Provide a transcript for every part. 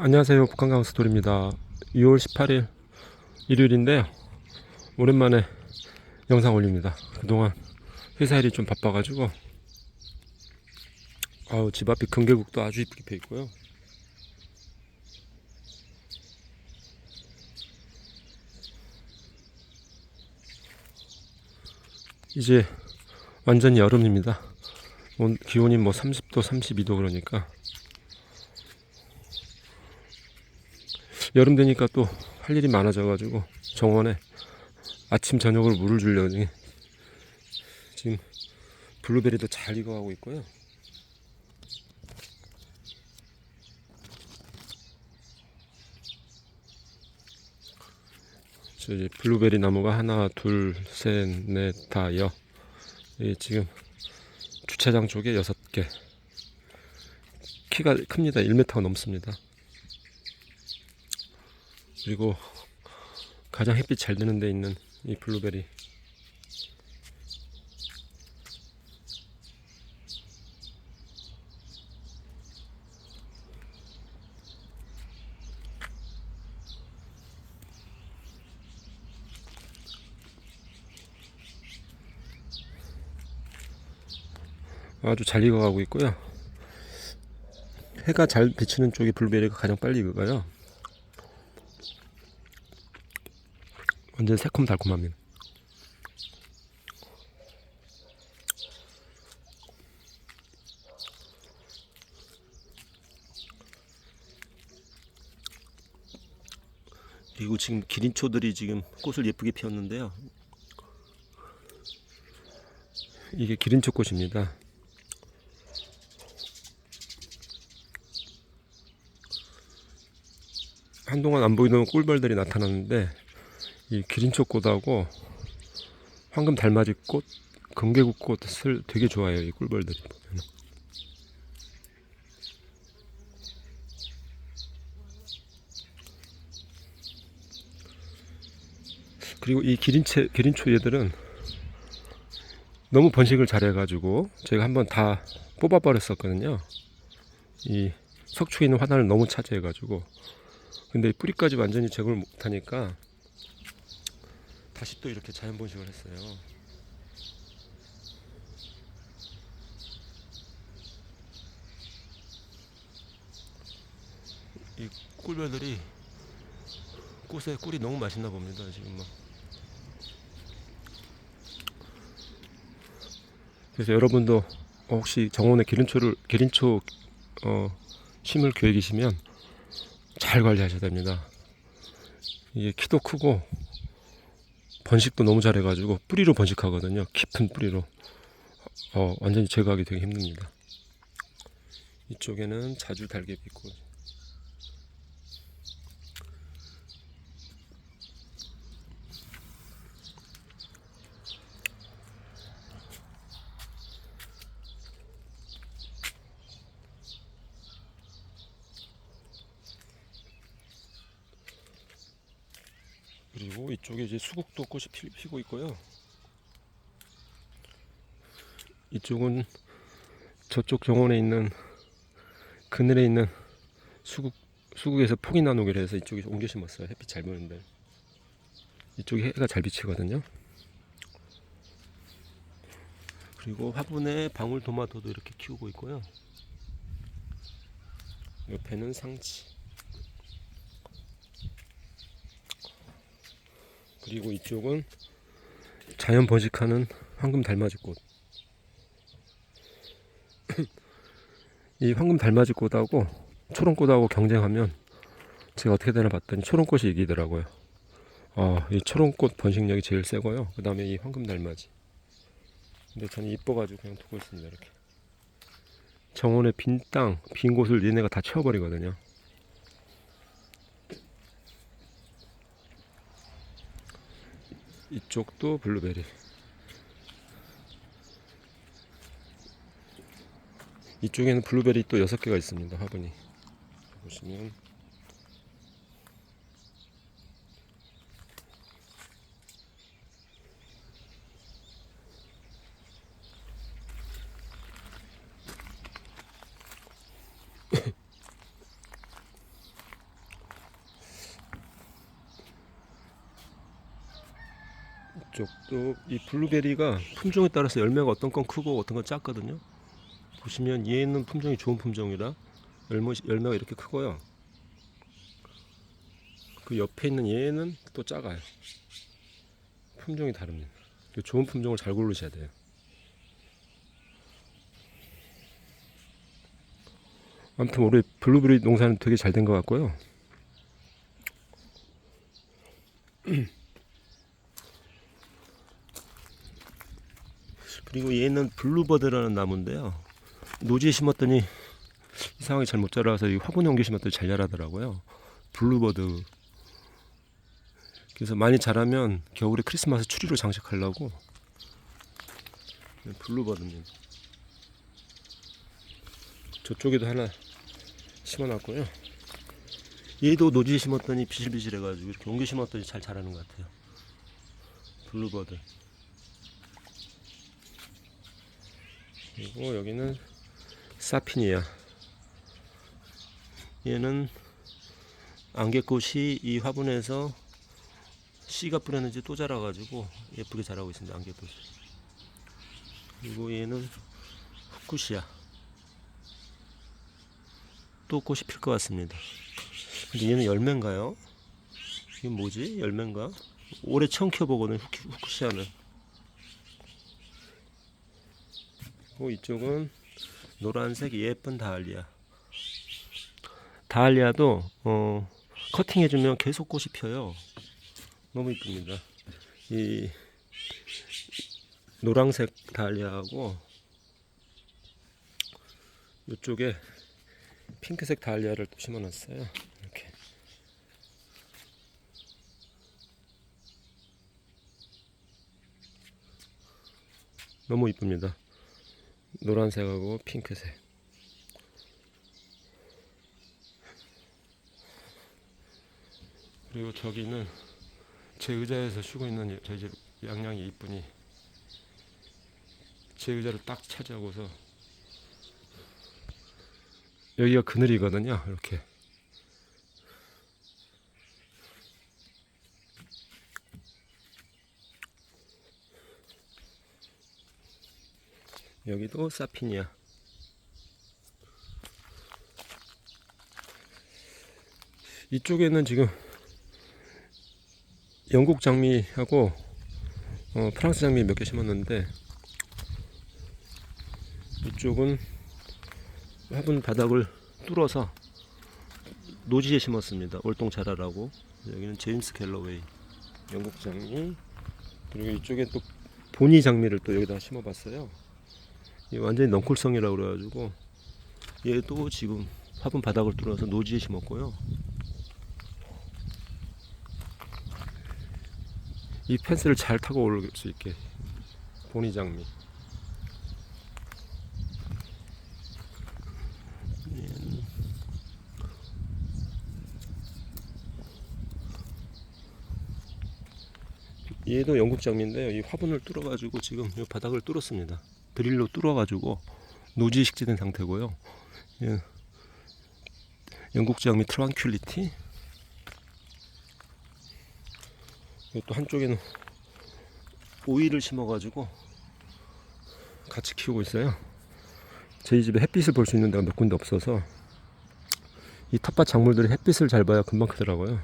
안녕하세요. 북한강 스토리입니다. 2월 18일 일요일인데요. 오랜만에 영상 올립니다. 그동안 회사 일이 좀 바빠가지고 아우 집 앞에 금계국도 아주 이쁘게 펴 있고요. 이제 완전히 여름입니다. 온- 기온이 뭐 30도, 32도 그러니까 여름 되니까 또 할 일이 많아져가지고 정원에 아침 저녁으로 물을 주려니 지금 블루베리도 잘 익어가고 있고요. 저 이제 블루베리 나무가 하나, 둘, 셋, 넷, 다, 여. 이 지금 주차장 쪽에 여섯 개. 키가 큽니다. 1m가 넘습니다. 그리고 가장 햇빛 잘 드는 데 있는 이 블루베리 아주 잘 익어가고 있고요. 해가 잘 비치는 쪽이 블루베리가 가장 빨리 익어요. 완전 새콤달콤합니다. 그리고 지금 기린초들이 지금 꽃을 예쁘게 피웠는데요. 이게 기린초 꽃입니다. 한동안 안 보이던 꿀벌들이 나타났는데 이 기린초 꽃하고 황금 달맞이 꽃, 금계국 꽃을 되게 좋아해요. 이 꿀벌들이 보면. 그리고 이 기린채, 기린초 얘들은 너무 번식을 잘해가지고 제가 한번 다 뽑아버렸었거든요. 이 석축에 있는 화단을 너무 차지해가지고 근데 뿌리까지 완전히 제거를 못하니까 다시 또 이렇게 자연 번식을 했어요. 이 꿀벌들이 꽃에 꿀이 너무 맛있나 봅니다. 지금 막. 그래서 여러분도 혹시 정원에 기린초를 기린초 어, 심을 계획이시면 잘 관리하셔야 됩니다. 이게 키도 크고 번식도 너무 잘해가지고 뿌리로 번식하거든요. 깊은 뿌리로 어, 완전히 제거하기 되게 힘듭니다. 이쪽에는 자주 달개비 있고 이쪽에 이제 수국도 꽃이 피, 피고 있고요. 이쪽은 저쪽 정원에 있는 그늘에 있는 수국 수국에서 폭이 나누기로 해서 이쪽에 옮겨 심었어요. 햇빛 잘 보는데 이쪽에 해가 잘 비치거든요. 그리고 화분에 방울토마토도 이렇게 키우고 있고요. 옆에는 상치. 그리고 이쪽은 자연 번식하는 황금 달맞이꽃. 이 황금 달맞이꽃하고 초롱꽃하고 경쟁하면 제가 어떻게 되나 봤더니 초롱꽃이 이기더라고요. 아, 이 초롱꽃 번식력이 제일 세고요. 그 다음에 이 황금 달맞이. 근데 저는 이뻐가지고 그냥 두고 있습니다. 이렇게. 정원의 빈 땅, 빈 곳을 얘네가 다 채워버리거든요. 이쪽도 블루베리. 이쪽에는 블루베리 또 여섯 개가 있습니다. 화분이 보시면 쪽도 이 블루베리가 품종에 따라서 열매가 어떤 건 크고 어떤 건 작거든요. 보시면 얘는 품종이 좋은 품종이라 열매, 열매가 이렇게 크고요. 그 옆에 있는 얘는 또 작아요. 품종이 다릅니다. 그 좋은 품종을 잘 고르셔야 돼요. 아무튼 올해 블루베리 농사는 되게 잘 된 것 같고요. 그리고 얘는 블루버드라는 나무인데요. 노지에 심었더니 이상하게 잘 못 자라서 이 화분에 옮겨 심었더니 잘 자라더라고요. 블루버드. 그래서 많이 자라면 겨울에 크리스마스 추리로 장식하려고 네, 블루버드입니다. 저쪽에도 하나 심어놨고요. 얘도 노지에 심었더니 비실비실해가지고 이렇게 옮겨 심었더니 잘 자라는 것 같아요. 블루버드. 그리고 여기는 사피니아. 얘는 안개꽃이 이 화분에서 씨가 뿌렸는지 또 자라가지고 예쁘게 자라고 있습니다. 안개꽃이. 그리고 얘는 후쿠시아. 또 꽃이 필 것 같습니다. 근데 얘는 열매인가요? 이게 뭐지? 열매인가? 올해 처음 키워보거든요. 후쿠- 후쿠시아는. 그리고 이쪽은 노란색 예쁜 다알리아. 다알리아도 어, 커팅해주면 계속 꽃이 펴요. 너무 이쁩니다. 이 노란색 다알리아하고 이쪽에 핑크색 다알리아를 또 심어놨어요. 이렇게. 너무 이쁩니다. 노란색하고 핑크색. 그리고 저기는 제 의자에서 쉬고 있는 저희 집 양양이 이쁜이 제 의자를 딱 차지하고서 여기가 그늘이거든요. 이렇게 여기도 사피니아. 이쪽에는 지금 영국 장미하고 어, 프랑스 장미 몇 개 심었는데 이쪽은 화분 바닥을 뚫어서 노지에 심었습니다. 월동 자라라고. 여기는 제임스 갤러웨이 영국 장미 그리고 이쪽에 또 보니 장미를 또 여기다 심어봤어요. 이 완전히 넝쿨성이라고 그래가지고 얘도 지금 화분 바닥을 뚫어서 노지에 심었고요. 이 펜스를 잘 타고 올릴 수 있게 보니 장미. 얘도 영국 장미인데요. 이 화분을 뚫어가지고 지금 이 바닥을 뚫었습니다. 드릴로 뚫어가지고 노지 식재된 상태고요. 예. 영국 장미 트랑큘리티. 그리고 또 한쪽에는 오이를 심어가지고 같이 키우고 있어요. 저희 집에 햇빛을 볼 수 있는 데가 몇 군데 없어서 이 텃밭 작물들이 햇빛을 잘 봐야 금방 크더라고요.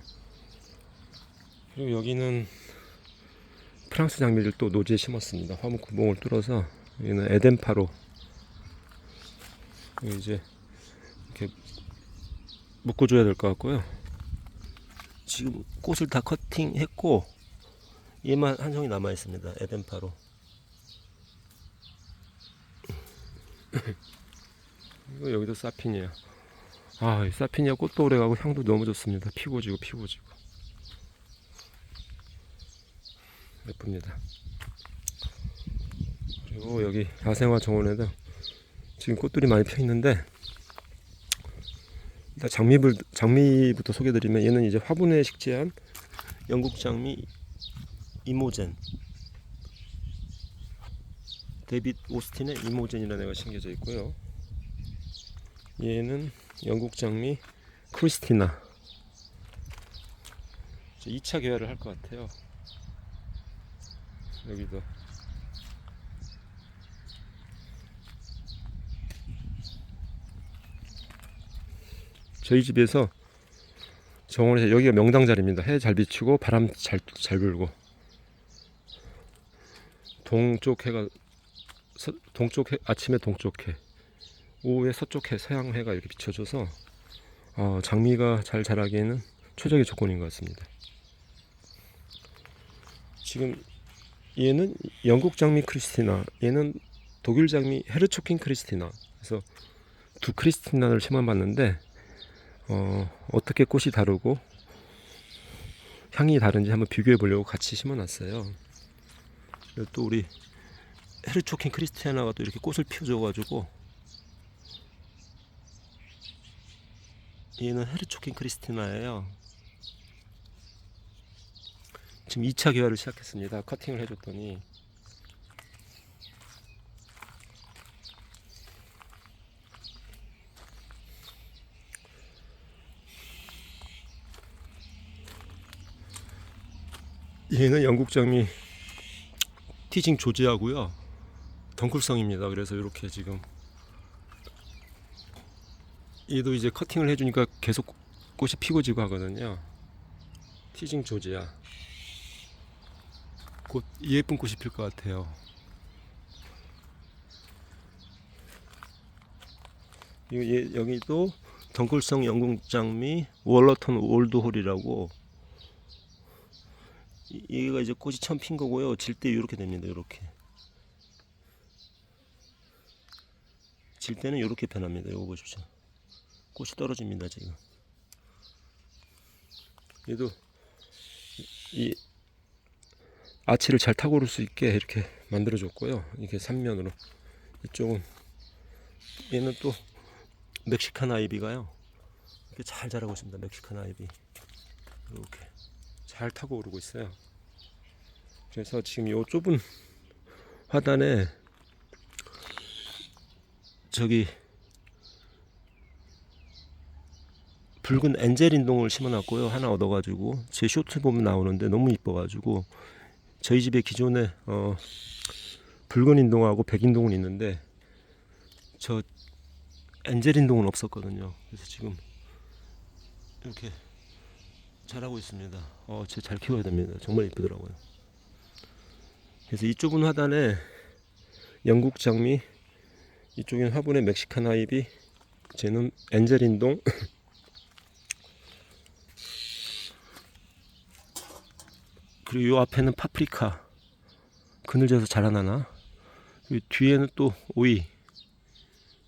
그리고 여기는 프랑스 장미를 또 노지에 심었습니다. 화분 구멍을 뚫어서 여기는 에덴파로 여기 이제 이렇게 묶어줘야 될 것 같고요. 지금 꽃을 다 커팅했고 얘만 한 송이 남아 있습니다. 에덴파로. 이거 여기도 사피니아. 아, 이 사피니아 꽃도 오래가고 향도 너무 좋습니다. 피고 지고 피고 지고. 예쁩니다. 그리고 여기 야생화 정원에도 지금 꽃들이 많이 펴 있는데 일단 장미불 장미부터 소개드리면 얘는 이제 화분에 식재한 영국 장미 이모젠 데빗 오스틴의 이모젠이라는 애가 심겨져 있고요. 얘는 영국 장미 크리스티나 2차 개화를 할 것 같아요. 여기도 저희 집에서 정원에서 여기가 명당 자리입니다. 해 잘 비추고 바람 잘 잘 불고 동쪽 해가 서, 동쪽 해 아침에 동쪽 해 오후에 서쪽 해 서양 해가 이렇게 비춰져서 어, 장미가 잘 자라기에는 최적의 조건인 것 같습니다. 지금 얘는 영국 장미 크리스티나, 얘는 독일 장미 헤르초킨 크리스티나. 그래서 두 크리스티나를 심어봤는데 어, 어떻게 꽃이 다르고 향이 다른지 한번 비교해 보려고 같이 심어 놨어요. 그리고 또 우리 헤르초킨 크리스티나가 또 이렇게 꽃을 피워줘 가지고 얘는 헤르초킨 크리스티나예요. 지금 2차 개화를 시작했습니다. 커팅을 해줬더니 얘는 영국 장미 티징 조지하고요. 덩쿨성입니다. 그래서 이렇게 지금 얘도 이제 커팅을 해주니까 계속 꽃이 피고 지고 하거든요. 티징 조지아. 곧 예쁜 꽃이 필 것 같아요. 여기도 덩굴성 영궁장미 월러턴 올드홀이라고 이- 얘가 이제 꽃이 처음 핀 거고요. 질 때 이렇게 됩니다. 이렇게 질 때는 이렇게 변합니다. 이거 보십시오. 꽃이 떨어집니다. 지금 얘도 이, 이 아치를 잘 타고 오를 수 있게 이렇게 만들어 줬고요. 이게 삼면으로 이쪽은 얘는 또 멕시칸 아이비가요. 이렇게 잘 자라고 있습니다. 멕시칸 아이비 이렇게 잘 타고 오르고 있어요. 그래서 지금 이 좁은 화단에 저기 붉은 엔젤인동을 심어놨고요. 하나 얻어가지고 제 쇼트 보면 나오는데 너무 이뻐가지고 저희 집에 기존에 어, 붉은 인동하고 백인동은 있는데 저 엔젤인동은 없었거든요. 그래서 지금 이렇게 잘하고 있습니다. 어, 제 잘 키워야 됩니다. 정말 이쁘더라고요. 그래서 이 좁은 화단에 영국 장미, 이쪽엔 화분에 멕시칸 아이비, 쟤는 엔젤인동, 그리고 요 앞에는 파프리카 그늘져서 자라나나 이 뒤에는 또 오이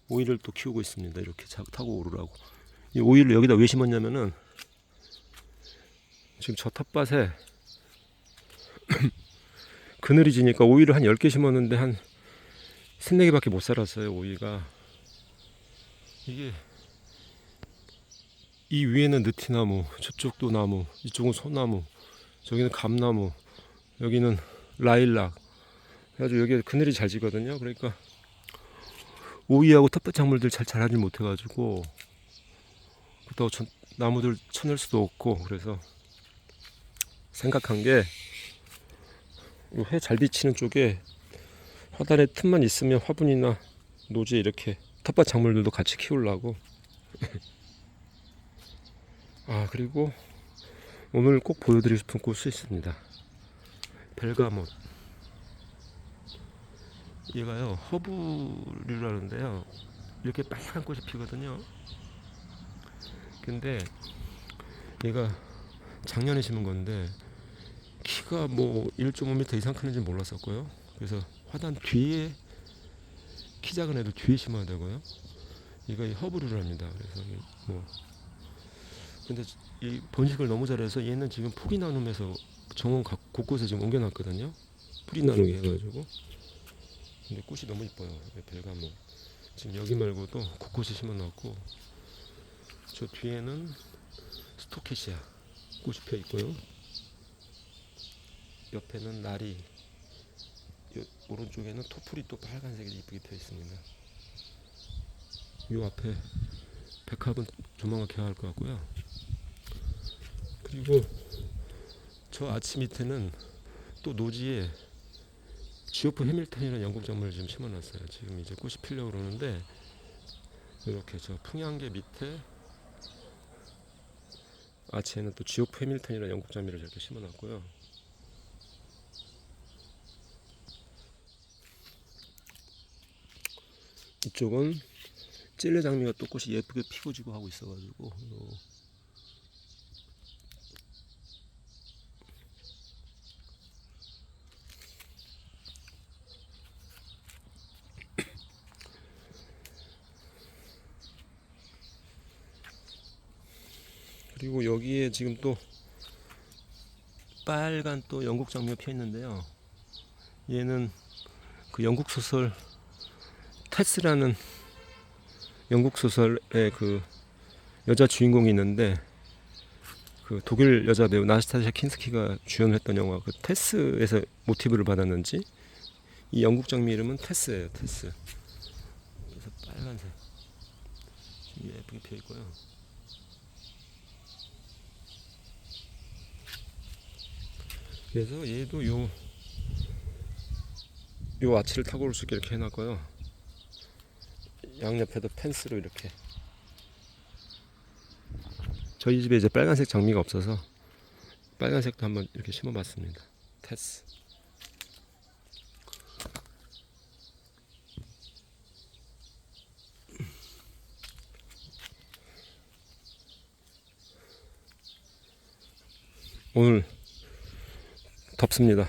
오이를 또 키우고 있습니다 이렇게 자- 타고 오르라고 이 오이를 여기다 왜 심었냐면은 지금 저 텃밭에 그늘이 지니까 오이를 한 10개 심었는데 한 3, 4개밖에 못 살았어요 오이가 이게 이 위에는 느티나무 저쪽도 나무 이쪽은 소나무 저기는 감나무, 여기는 라일락. 그래가지고 여기 그늘이 잘 지거든요. 그러니까 오이하고 텃밭 작물들 잘 자라지 못해가지고 그렇다고 전- 나무들 쳐낼 수도 없고 그래서 생각한 게 해 잘 비치는 쪽에 화단에 틈만 있으면 화분이나 노지에 이렇게 텃밭 작물들도 같이 키우려고 아 그리고 오늘 꼭 보여드리고 싶은 꽃이 있습니다. 벨가못. 얘가요 허브류라는데요. 이렇게 빨간 꽃이 피거든요. 근데 얘가 작년에 심은 건데 키가 뭐 1.5m 이상 크는지 몰랐었고요. 그래서 화단 뒤에 키 작은 애들 뒤에 심어야 되고요. 얘가 이 허브류랍니다. 그래서 뭐 근데 이 번식을 너무 잘해서 얘는 지금 포기 나눔에서 정원 각 곳곳에 지금 옮겨놨거든요. 뿌리 나누기 해가지고. 근데 꽃이 너무 이뻐요. 벨가모. 지금 여기 말고도 곳곳에 심어놨고 저 뒤에는 스토케시아 꽃이 펴 있고요. 옆에는. 요, 오른쪽에는 토플이 또 빨간색이 이쁘게 펴 있습니다. 요 앞에 백합은 조만간 개화할 것 같고요. 그리고 저 아치 밑에는 또 노지에 지오프 해밀턴이라는 영국 작물을 지금 심어놨어요. 지금 이제 꽃이 피려고 그러는데 이렇게 저 풍향계 밑에 아치에는 또 지오프 해밀턴이라는 영국 작물을 이렇게 심어놨고요. 이쪽은 찔레 장미가 또 꽃이 예쁘게 피고 지고 하고 있어가지고 요 그리고 여기에 지금 또 빨간 또 영국 장미가 피어 있는데요. 얘는 그 영국 소설 테스라는 영국 소설의 그 여자 주인공이 있는데 그 독일 여자 배우 나스타샤 킨스키가 주연했던 영화 그 테스에서 모티브를 받았는지 이 영국 장미 이름은 테스예요. 테스. 그래서 빨간색. 지금 예쁘게 피어 있고요. 그래서 얘도 요, 요 아치를 타고 올 수 있게 이렇게 해놨고요. 양옆에도 펜스로 이렇게. 저희 집에 이제 빨간색 장미가 없어서 빨간색도 한번 이렇게 심어봤습니다. 테스. 오늘 덥습니다.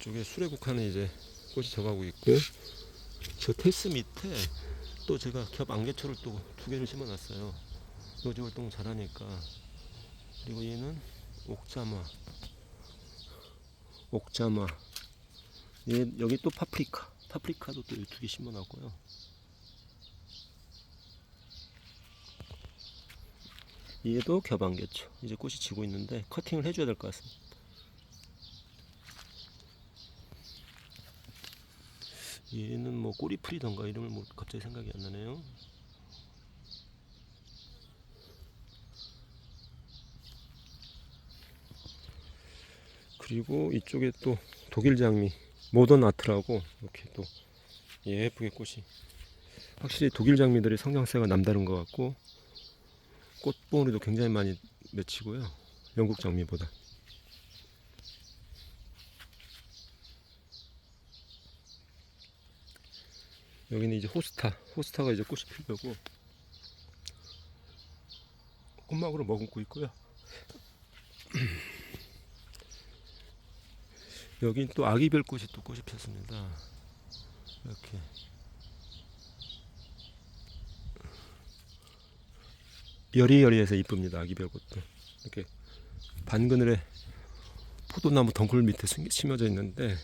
쪽에 수레국화는 이제 꽃이 져가고 있고요. 저 테스 밑에 또 제가 겹 안개초를 또 두 개를 심어놨어요. 요즘 활동 잘하니까. 그리고 얘는 옥자마. 옥자마. 얘 여기 또 파프리카. 파프리카도 또 두 개 심어놨고요. 얘도 겹안개초. 이제 꽃이 지고 있는데 커팅을 해줘야 될 것 같습니다. 얘는 뭐 꼬리풀이던가 이름을 뭐 갑자기 생각이 안 나네요. 그리고 이쪽에 또 독일 장미 모던 아트라고 이렇게 또 예쁘게 꽃이 확실히 독일 장미들이 성장세가 남다른 것 같고 꽃봉오리도 굉장히 많이 맺히고요. 영국 장미보다. 여기는 이제 호스타. 호스타가 이제 꽃이 피려고 꽃막으로 머금고 있고요. 여긴 또 아기별 꽃이 또 꽃이 폈습니다. 이렇게. 여리여리해서 이쁩니다. 아기별 꽃도. 이렇게 반그늘에 포도나무 덩굴 밑에 숨- 심어져 있는데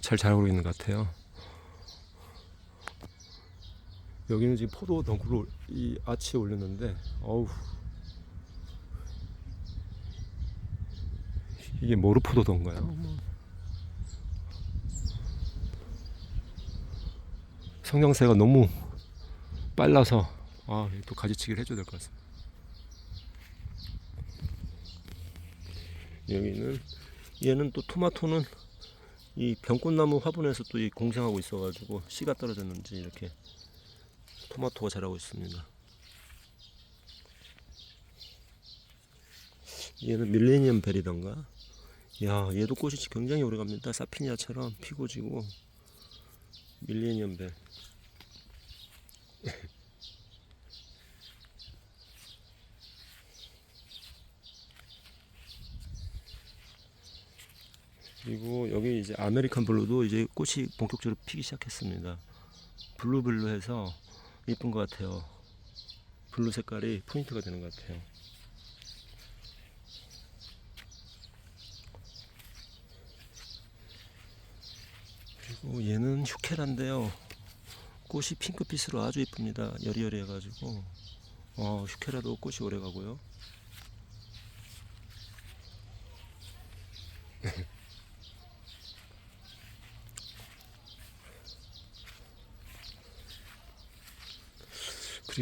잘 자라고 있는 것 같아요. 여기는 지금 포도 덩굴을 이 아치에 올렸는데 어우 이게 모르포도던가요? 성장세가 너무 빨라서 아, 또 가지치기를 해줘야 될 것 같습니다. 여기는 얘는 또 토마토는 이 병꽃나무 화분에서 또 이 공생하고 있어가지고 씨가 떨어졌는지 이렇게 토마토가 자라고 있습니다. 얘는 밀레니엄 벨이던가. 야, 얘도 꽃이 굉장히 오래 갑니다. 사피니아처럼 피고 지고 밀레니엄 벨. 그리고 여기 이제 아메리칸 블루도 이제 꽃이 본격적으로 피기 시작했습니다. 블루블루 해서 이쁜 것 같아요. 블루 색깔이 포인트가 되는 것 같아요. 그리고 얘는 휴케라인데요. 꽃이 핑크빛으로 아주 이쁩니다. 여리여리 해가지고. 어, 휴케라도 꽃이 오래 가고요.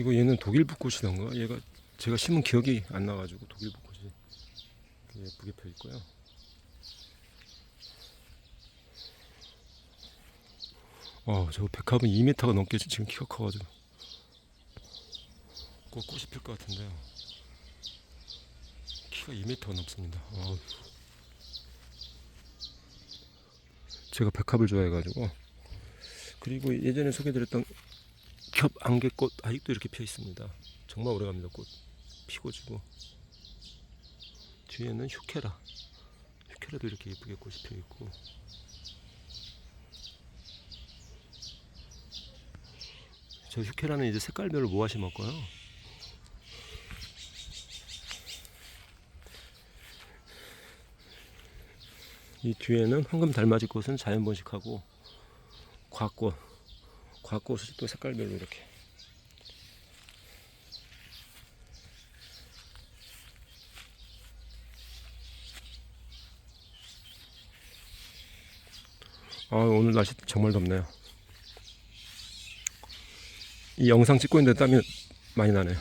그리고 얘는 독일 붓꽃이던가 얘가 제가 심은 기억이 안 나가지고 독일 붓꽃이 예쁘게 펴 있고요. 어, 저 백합은 2m가 넘게 지금 키가 커가지고 꼭 꽃이 필 것 같은데요. 키가 2m가 넘습니다. 어우. 제가 백합을 좋아해가지고 그리고 예전에 소개드렸던 겹 안개꽃 아직도 이렇게 피어 있습니다. 정말 오래갑니다. 꽃 피고 지고 뒤에는 휴케라 휴케라도 이렇게 예쁘게 꽃이 피어 있고 저 휴케라는 이제 색깔별로 모아 심었고요. 이 뒤에는 황금 달맞이 꽃은 자연 번식하고 과꽃, 과꽃이 또 색깔별로 이렇게. 아 오늘 날씨 정말 덥네요. 이 영상 찍고 있는데 땀이 많이 나네요.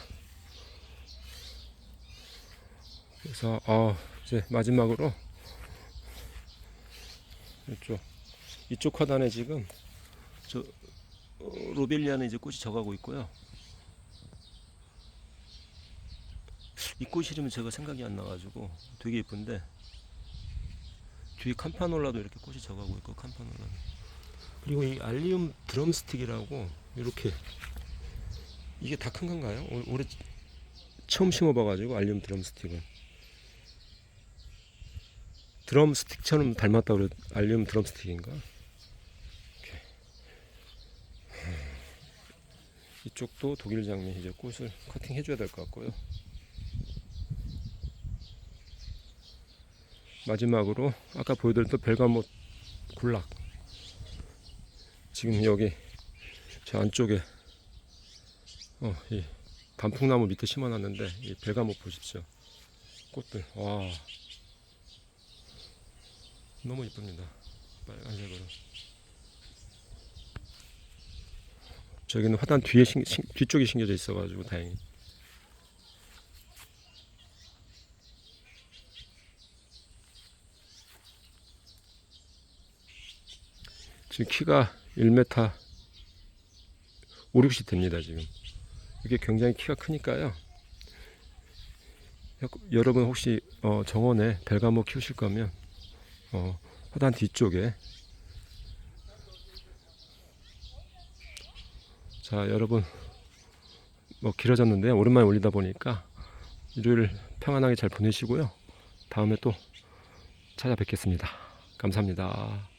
그래서 아 이제 마지막으로 이쪽 이쪽 화단에 지금 로벨리아는 이제 꽃이 져가고 있고요. 이 꽃 이름은 제가 생각이 안 나가지고 되게 예쁜데 뒤에 캄파놀라도 이렇게 꽃이 져가고 있고 캄파놀라 그리고 이 알리움 드럼스틱이라고 이렇게 이게 다 큰 건가요? 올- 올해 처음 심어봐가지고 알리움 드럼스틱은 드럼스틱처럼 닮았다 그래 알리움 드럼스틱인가? 이렇게. 이쪽도 독일 장미 이제 꽃을 커팅 해줘야 될 것 같고요. 마지막으로 아까 보여드렸던 벨가못 굴락. 지금 여기 저 안쪽에 어, 이 단풍나무 밑에 심어놨는데 이 벨가못 보십시오. 꽃들. 와. 너무 이쁩니다. 빨간색으로 저기는 화단 뒤에 심, 심- 뒤쪽에 심겨져 있어가지고 다행히. 지금 키가 1m 5, 60 됩니다 지금. 이게 굉장히 키가 크니까요. 여러분 혹시 어, 정원에 벨가모 키우실 거면 어, 화단 뒤쪽에 자 여러분. 뭐 길어졌는데 오랜만에 올리다 보니까 일요일 평안하게 잘 보내시고요. 다음에 또 찾아뵙겠습니다. 감사합니다